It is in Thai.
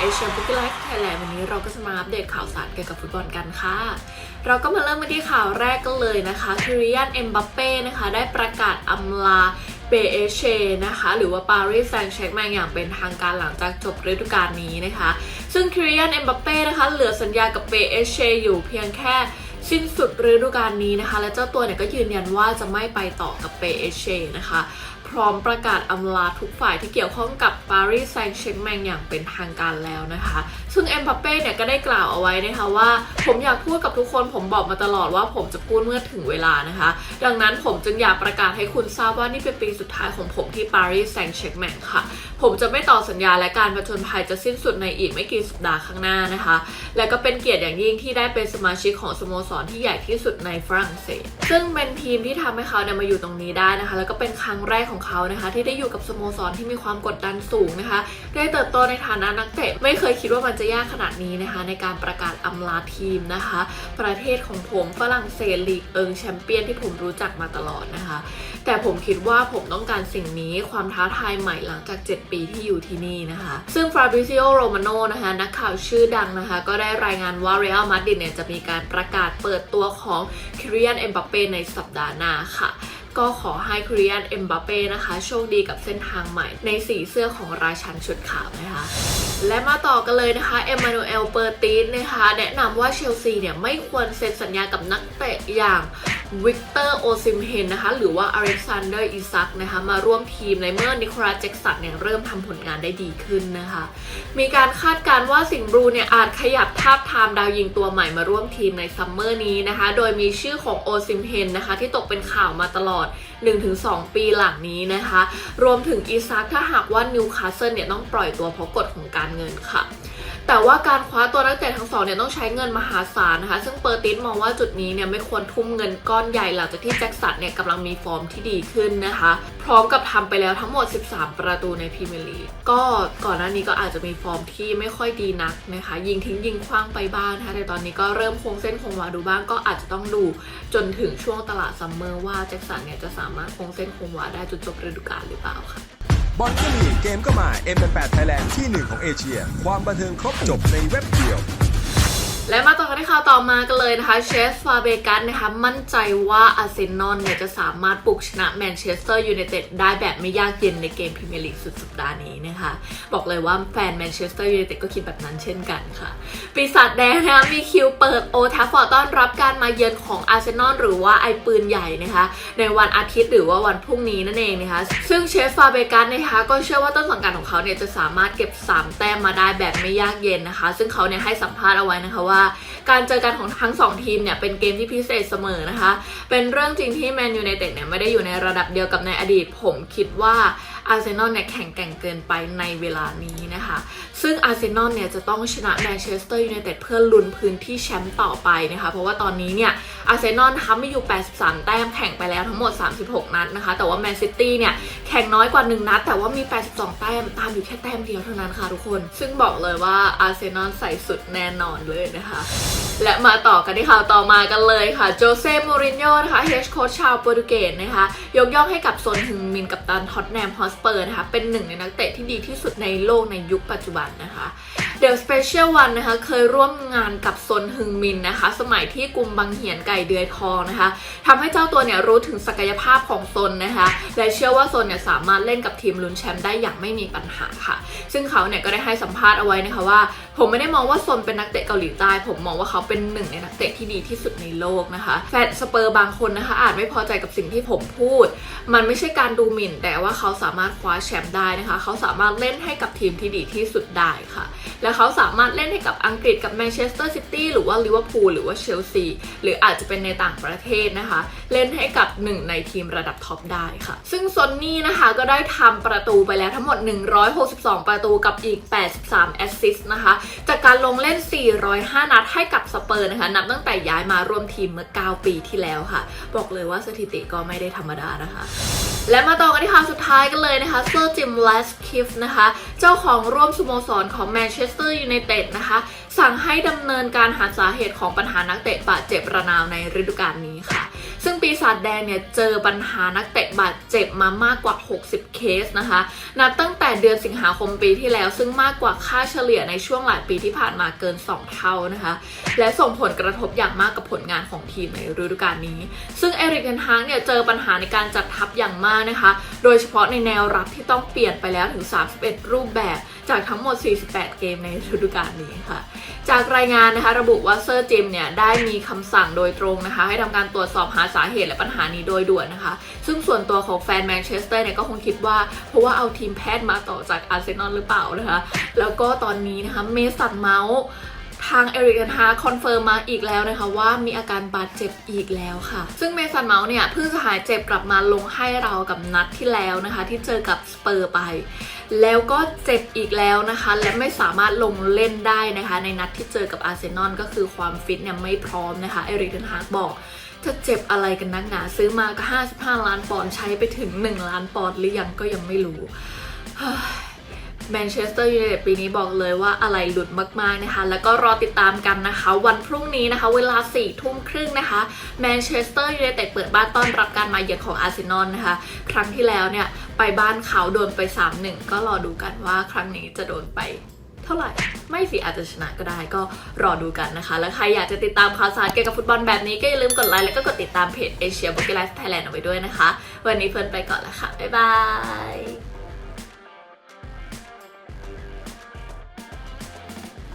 เอเชียบุกไลฟ์ไทยแลนด์วันนี้เราก็จะมาอัปเดตข่าวสารเกี่ยวกับฟุตบอลกันค่ะ เราก็มาเริ่มกันที่ข่าวแรกกันเลยนะคะคิริยันเอ็มบัปเป้นะคะได้ประกาศอำลาเปเอเชนะคะ หรือว่าปารีสแซงต์แชร์กแมงอย่างเป็นทางการหลังจากจบฤดูกาลนี้นะคะ ซึ่งคิริยันเอ็มบัปเป้นะคะ เหลือสัญญากับเปเอเชอยู่เพียงแค่สิ้นสุดฤดูกาลนี้นะคะ และเจ้าตัวเนี่ยก็ยืนยันว่าจะไม่ไปต่อกับเปเอเชนะคะ พร้อมประกาศอำลาทุกฝ่ายที่เกี่ยวข้องกับปารีสแซงต์แชร์กแมงอย่างเป็นทางการแล้วนะคะ ซึ่งเอ็มบัปเป้เนี่ยก็ได้กล่าวเอาไว้นะคะว่า ผมอยากพูดกับทุกคนผมบอกมาตลอดว่าผมจะพูดเมื่อถึงเวลานะคะ ดังนั้นผมจึงอยากประกาศให้คุณทราบว่านี่เป็นปีสุดท้ายของผมที่ปารีสแซงต์แชร์กแมงค่ะ ผมจะไม่ต่อสัญญาและการประชนภัยจะสิ้นสุดในอีกไม่กี่สัปดาห์ข้างหน้านะคะ และก็เป็นเกียรติอย่างยิ่งที่ได้เป็นสมาชิกของสโมสรที่ใหญ่ที่สุดในฝรั่งเศส ซึ่งเป็นทีมที่ทำให้เขาเนี่ยมาอยู่ตรงนี้ได้นะคะ แล้วก็เป็นครั้งแรกของเขานะคะ ที่ได้อยู่กับสโมสรที่มีความกดดันสูงนะคะ ได้เติบโตในฐานะนักเตะไม่เคยคิดว่ามันจะยากขนาดนี้นะคะ ในการประกาศอำลาทีมนะคะ ประเทศของผมฝรั่งเศสลีกเอิงแชมเปี้ยนที่ผมรู้จักมาตลอดนะคะ แต่ผมคิดว่าผมต้องการสิ่งนี้ความท้าทายใหม่หลังจาก 7 ปีที่อยู่ที่นี่นะคะ ซึ่งฟาบริซิโอโรมาโนนะคะนักข่าวชื่อดังนะคะ ก็ได้รายงานว่าเรอัลมาดริดเนี่ยจะมีการประกาศเปิดตัวของคิริยันเอ็มบัปเป้ในสัปดาห์หน้าค่ะ ก็ขอให้คิริยันเอ็มบัปเป้นะคะ โชคดีกับเส้นทางใหม่ในสีเสื้อของราชันชุดขาวนะคะและมาต่อกันเลยนะคะ เอมมานูเอล เปอร์ติสนะคะ แนะนำว่าเชลซีเนี่ยไม่ควรเซ็นสัญญากับนักเตะอย่าง วิกเตอร์โอซิมเฮนนะคะ หรือว่าอเล็กซานเดอร์อิซักนะคะ มาร่วมทีมในเมื่อนิโคลัสแจ็กสันเนี่ยเริ่มทำผลงานได้ดีขึ้นนะคะ มีการคาดการณ์ว่าสิงห์บลูเนี่ยอาจขยับทาบทามดาวยิงตัวใหม่มาร่วมทีมในซัมเมอร์นี้นะคะ โดยมีชื่อของโอซิมเฮนนะคะ ที่ตกเป็นข่าวมาตลอด 1-2 ปีหลังนี้นะคะ รวมถึงอีซักถ้าหากว่านิวคาสเซิลเนี่ยต้องปล่อยตัวเพราะกฎของการเงินค่ะ แต่ว่าการคว้าตัวนักเตะทั้งสองเนี่ยต้องใช้เงินมหาศาลนะคะ ซึ่งเปอร์ติสมองว่าจุดนี้เนี่ยไม่ควรทุ่มเงินก้อนใหญ่หลังจากที่แจ็คสันเนี่ยกำลังมีฟอร์มที่ดีขึ้นนะคะ พร้อมกับทำไปแล้วทั้งหมด 13 ประตูในพรีเมียร์ลีกก็ก่อนหน้านี้ก็อาจจะมีฟอร์มที่ไม่ค่อยดีนักนะคะ ยิงทิ้งยิงคว้างไปบ้างนะคะแต่ตอนนี้ก็เริ่มคงเส้นคงวาดูบ้างก็อาจจะต้องดูจนถึงช่วงตลาดซัมเมอร์ว่าแจ็คสันเนี่ยจะสามารถคงเส้นคงวาได้จนจบฤดูกาลหรือเปล่าค่ะ บอลก็มีเกมก็มา M8 Thailand ที่หนึ่งของเอเชีย ความบันเทิงครบจบในเว็บเดียว และมาต่อ ข่าวต่อมากันเลยนะคะเชสฟาเบกัสนะคะมั่นใจว่าอาร์เซนอลเนี่ยจะสามารถปลุกชนะแมนเชสเตอร์ยูไนเต็ดได้แบบไม่ยากเย็นในเกมพรีเมียร์ลีกสุดสัปดาห์นี้นะคะ บอกเลยว่าแฟนแมนเชสเตอร์ยูไนเต็ดก็คิดแบบนั้นเช่นกันค่ะ ปีศาจแดงนะคะมีคิวเปิดโอทัฟฟอร์ดต้อนรับการมาเยือนของอาร์เซนอลหรือว่าไอปืนใหญ่นะคะ ในวันอาทิตย์หรือว่าวันพรุ่งนี้นั่นเองนะคะ ซึ่งเชฟฟาเบกัสนะคะก็เชื่อว่าต้นสังกัดของเขาเนี่ยจะสามารถเก็บ 3 แต้มมาได้แบบไม่ยากเย็นนะคะ ซึ่งเขาเนี่ยให้สัมภาษณ์เอาไว้นะคะว่าการการเจอกันของทั้ง 2 ทีมเนี่ยเป็นเกมที่พิเศษเสมอนะคะ เป็นเรื่องจริงที่แมนยูไนเต็ดเนี่ยไม่ได้อยู่ในระดับเดียวกับในอดีต ผมคิดว่า อาร์เซนอลเนี่ยแข่งแก่งเกินไปในเวลานี้นะคะ ซึ่งอาร์เซนอลเนี่ยจะต้องชนะแมนเชสเตอร์ยูไนเต็ดเพื่อลุ้นพื้นที่แชมป์ต่อไปนะคะ เพราะว่าตอนนี้เนี่ยอาร์เซนอลนะคะมีอยู่ 83 แต้มแข่งไปแล้วทั้งหมด 36 นัดนะคะ แต่ว่าแมนซิตี้เนี่ยแข่งน้อยกว่า 1 นัด แต่ว่ามี 82 แต้มตามอยู่แค่แต้มเดียวเท่านั้นค่ะทุกคน ซึ่งบอกเลยว่าอาร์เซนอลใส่สุดแน่นอนเลยนะคะและมาต่อกันที่ข่าวต่อมากันเลยค่ะ โจเซ่ มูรินโญ่นะคะเฮดโค้ชชาวโปรตุเกสนะคะ ยกย่องให้กับโซนฮึงมินกับตันท็อตแนมฮอสเปอร์นะคะ เป็นหนึ่งในนักเตะที่ดีที่สุดในโลกในยุคปัจจุบันนะคะ เดลสเปเชียลวันนะคะเคยร่วมงานกับซนฮึงมินนะคะ สมัยที่กลุ่มบังเหียนไก่เดือยทองนะคะทำให้เจ้าตัวเนี่ยรู้ถึงศักยภาพของซนนะคะ และเชื่อว่าซนเนี่ยสามารถเล่นกับทีมลุ้นแชมป์ได้อย่างไม่มีปัญหาค่ะ ซึ่งเขาเนี่ยก็ได้ให้สัมภาษณ์เอาไว้นะคะว่า ผมไม่ได้มองว่าซนเป็นนักเตะเกาหลีใต้ผมมองว่าเขาเป็นหนึ่งในนักเตะที่ดีที่สุดในโลกนะคะแฟนสเปอร์บางคนนะคะ อาจไม่พอใจกับสิ่งที่ผมพูด มันไม่ใช่การดูหมิ่น แต่ว่าเขาสามารถคว้าแชมป์ได้นะคะ เขาสามารถเล่นให้กับทีมที่ดีที่สุดได้ค่ะ แล้วะเขาสามารถเล่นให้กับอังกฤษกับแมนเชสเตอร์ซิตี้หรือว่าลิเวอร์พูลหรือว่าเชลซีหรืออาจจะเป็นในต่างประเทศนะคะ เล่นให้กับหนึ่งในทีมระดับท็อปได้ค่ะ ซึ่งซอนนี่นะคะก็ได้ทำประตูไปแล้วทั้งหมด 162 ประตูกับอีก 83 แอสซิสต์นะคะ จากการลงเล่น 405 นัดให้กับสเปอร์นะคะ นับตั้งแต่ย้ายมาร่วมทีมเมื่อ 9 ปีที่แล้วค่ะ บอกเลยว่าสถิติก็ไม่ได้ธรรมดานะคะ และมาต่อกันที่ข่าวสุดท้ายกันเลยนะคะเซอร์จิมเลสคิฟนะคะ เจ้าของร่วมสโมสรของแมนเชสเตอร์ยูไนเต็ดนะคะ สั่งให้ดำเนินการหาสาเหตุของปัญหานักเตะบาดเจ็บระนาวในฤดูกาลนี้ค่ะ ซึ่ง ศาจแดงเนี่ยเจอปัญหานักเตะบาดเจ็บมามากกว่า 60 เคสนะคะ นับตั้งแต่เดือนสิงหาคมปีที่แล้ว ซึ่งมากกว่าค่าเฉลี่ยในช่วงหลายปีที่ผ่านมาเกิน 2 เท่านะคะ และส่งผลกระทบอย่างมากกับผลงานของทีมในฤดูกาลนี้ ซึ่งเอริกเทนฮางเนี่ยเจอปัญหาในการจัดทัพอย่างมากนะคะ โดยเฉพาะในแนวรับที่ต้องเปลี่ยนไปแล้วถึง 31 รูปแบบจากทั้งหมด 48 เกมในฤดูกาลนี้ค่ะ จากรายงานนะคะระบุว่าเซอร์จิมเนี่ยได้มีคำสั่งโดยตรงนะคะ ให้ทำการตรวจสอบหาสาเหตุและปัญหานี้โดยด่วนนะคะ ซึ่งส่วนตัวของแฟนแมนเชสเตอร์เนี่ยก็คงคิดว่า เพราะว่าเอาทีมแพทย์มาต่อจากอาร์เซนอลหรือเปล่านะคะ แล้วก็ตอนนี้นะคะเมสันเมาส์ทางเอริกเทนฮาคอนเฟิร์มมาอีกแล้วนะคะว่ามีอาการบาดเจ็บอีกแล้วค่ะ ซึ่งเมสันเมาส์เนี่ยเพิ่งจะหายเจ็บกลับมาลงให้เรากับนัดที่แล้วนะคะ ที่เจอกับสเปอร์ไป แล้วก็เจ็บอีกแล้วนะคะ และไม่สามารถลงเล่นได้นะคะ ในนัดที่เจอกับอาร์เซนอลก็คือความฟิตเนี่ยไม่พร้อมนะคะเอริกเทนฮาบอก จะเจ็บอะไรกันนักหนาซื้อมาก็ 55 ล้านปอนด์ใช้ไปถึง 1 ล้านปอนด์หรือยังก็ยังไม่รู้แมนเชสเตอร์ยูไนเต็ดปีนี้บอกเลยว่าอะไรหลุดมากๆนะคะ แล้วก็รอติดตามกันนะคะ วันพรุ่งนี้นะคะ เวลา4ี่ทุ่มครึ่งนะคะแมนเชสเตอร์ยูไนเต็ดเปิดบ้านต้อนรับการมาเยือนของอาร์เซนอลนะคะ ครั้งที่แล้วเนี่ย ไปบ้านเขาโดนไป 3-1 ก็รอดูกันว่าครั้งนี้จะโดนไป ท่าไหร่ ไม่สิอาจจะชนะก็ได้ก็รอดูกันนะคะ แล้วใครอยากจะติดตามข่าวสารเกี่ยวกับฟุตบอลแบบนี้ก็อย่าลืมกดไลค์แล้วก็กดติดตามเพจเอเชียบุกไลฟ์ไทยแลนด์เอาไว้ด้วยนะคะ วันนี้เฟิร์นไปก่อนละค่ะบ๊ายบาย